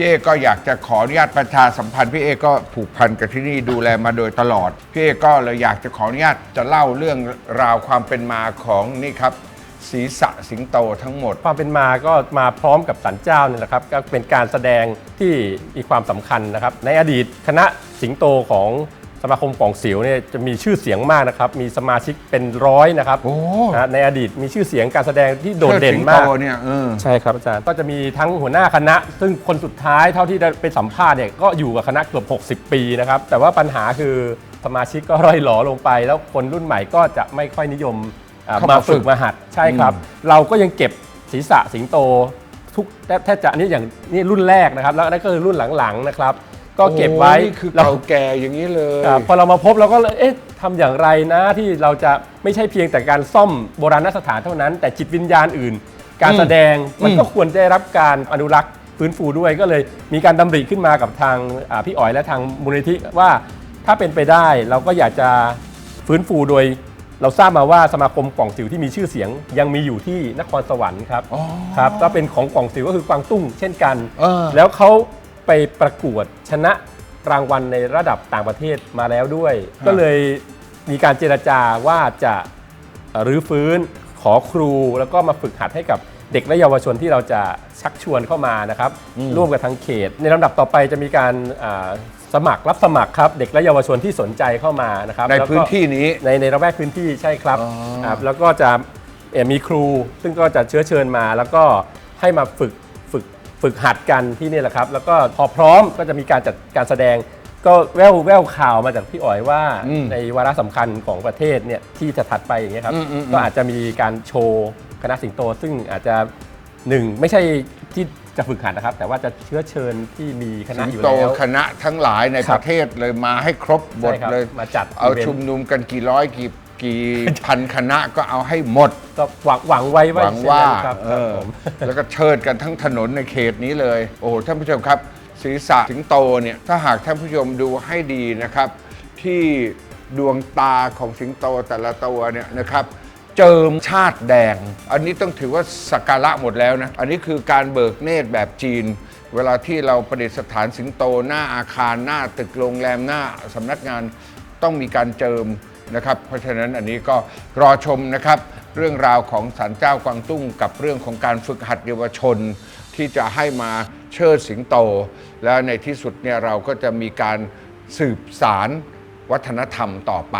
พี่เอก็อยากจะขออนุญาตประชาสัมพันธ์พี่เอก็ผูกพันกับที่นี่ดูแลมาโดยตลอดพี่เอก็เลยอยากจะขออนุญาตจะเล่าเรื่องราวความเป็นมาของนี่ครับศีรษะสิงโตทั้งหมด ความเป็นมาก็มาพร้อมกับสันเจ้าเนี่ยแหละครับก็เป็นการแสดงที่มีความสำคัญนะครับ ในอดีตคณะสิงโตของ สมาคมกองสิวเนี่ยจะมีชื่อเสียงมากนะครับ มีสมาชิกเป็นร้อยนะครับโอ้ นะในอดีตมีชื่อเสียงการแสดงที่โดดเด่นชิมากสิงโตเนี่ยเออ ใช่ครับอาจารย์ก็จะมีทั้งหัวหน้าคณะ ซึ่งคนสุดท้ายเท่าที่ได้ไปสัมภาษณ์เนี่ยก็อยู่กับคณะเกือบ 60 ปีนะครับ แต่ว่าปัญหาคือสมาชิกก็ร่อยหลอลงไป แล้วคนรุ่นใหม่ก็จะไม่ค่อยนิยมอ่าเข้ามามาฝึฝึกก มาหัดใช่ครับ เราก็ยังเก็บศีรษะสิงโตทุกแทบแทบจะอันนี่อย่างนี่รุ่นแรกนะครับ แล้วนั่นก็คือรุ่นหลังๆนะครับ ก็เก็บไว้โอ้นี่คือเราเก่าแก่อย่างนี้เลยครับพอเรามาพบเราก็เลยเอ๊ะทำอย่างไรนะที่เราจะไม่ใช่เพียงแต่การซ่อมโบราณสถานเท่านั้น แต่จิตวิญญาณอื่น การแสดงมันก็ควรได้รับการอนุรักษ์ฟื้นฟูด้วยก็เลยมีการดำริขึ้นมากับทางอ่าพี่อ๋อยและทางมูลนิธิว่าถ้าเป็นไปได้เราก็อยากจะฟื้นฟูโดย เราทราบมาว่าสมาคมกล่องสิวที่มีชื่อเสียง ยังมีอยู่ที่นครสวรรค์ครับอ๋อครับก็เป็นของกล่องสิวก็คือกวางตุ้งเช่นกัน เออ แล้วเขา ไปประกวดชนะรางวัลในระดับต่างประเทศมาแล้วด้วย ก็เลยมีการเจรจาว่าจะเอ่อรื้อฟื้นขอครูแล้วก็มาฝึกหัดให้กับเด็กและเยาวชนที่เราจะชักชวนเข้ามานะครับ ร่วมกับทางเขต ในลำดับต่อไปจะมีการอ่าสมัครรับสมัครครับ เด็กและเยาวชนที่สนใจเข้ามานะครับในแล้วก็พื้นที่นี้ในในระแวกพื้นที่ใช่ครับอ๋อครับ แล้วก็จะเอ่อมีครูซึ่งก็จะเชื้อเชิญมา แล้วก็ให้มาฝึก ฝึกฝึกหัดกันที่นี่แหละครับ แล้วก็พอพร้อมก็จะมีการจัดการแสดง ก็แววแววข่าวมาจากพี่อ๋อยว่าอืมในวาระสำคัญของประเทศเนี่ยที่จะถัดไปอย่างเงี้ยครับ อืมอืมอืม ก็อาจจะมีการโชว์คณะสิงโต ซึ่งอาจจะหนึ่งไม่ใช่ที่จะฝึกหัดนะครับ แต่ว่าจะเชื้อเชิญที่มีคณะสิงอยู่โตแล้ว คณะทั้งหลายในครัปบระเทศเลยมาให้ครบหมดใช่ครับเลยมาจัดเอาอีเวนต์ชุมนุมกันกี่ร้อยกี่ กี่พันคณะก็เอาให้หมด ก็หวังหวังไว้หว่าวังว่าเช่นนั้นครับเอครับอผมแล้วก็เชิดกันทั้งถนนในเขตนี้เลย โอ้โหท่านผู้ชมครับศีรษะสิงโตเนี่ยถ้าหากท่านผู้ชมดูให้ดีนะครับ ที่ดวงตาของสิงโตแต่ละตัวเนี่ยนะครับ เจิมชาติแดง อันนี้ต้องถือว่าสักการะหมดแล้วนะ อันนี้คือการเบิกเนตรแบบจีน เวลาที่เราประดิษฐานสิงโตหน้าอาคารหน้าตึกโรงแรมหน้าสำนักงานต้องมีการเจิม นะครับ เพราะฉะนั้นอันนี้ก็รอชมนะครับ เรื่องราวของศาลเจ้ากวางตุ้ง กับเรื่องของการฝึกหัดเยาวชน ที่จะให้มาเชิดสิงโต แล้วในที่สุดเนี่ยเราก็จะมีการสืบสารวัฒนธรรมต่อไป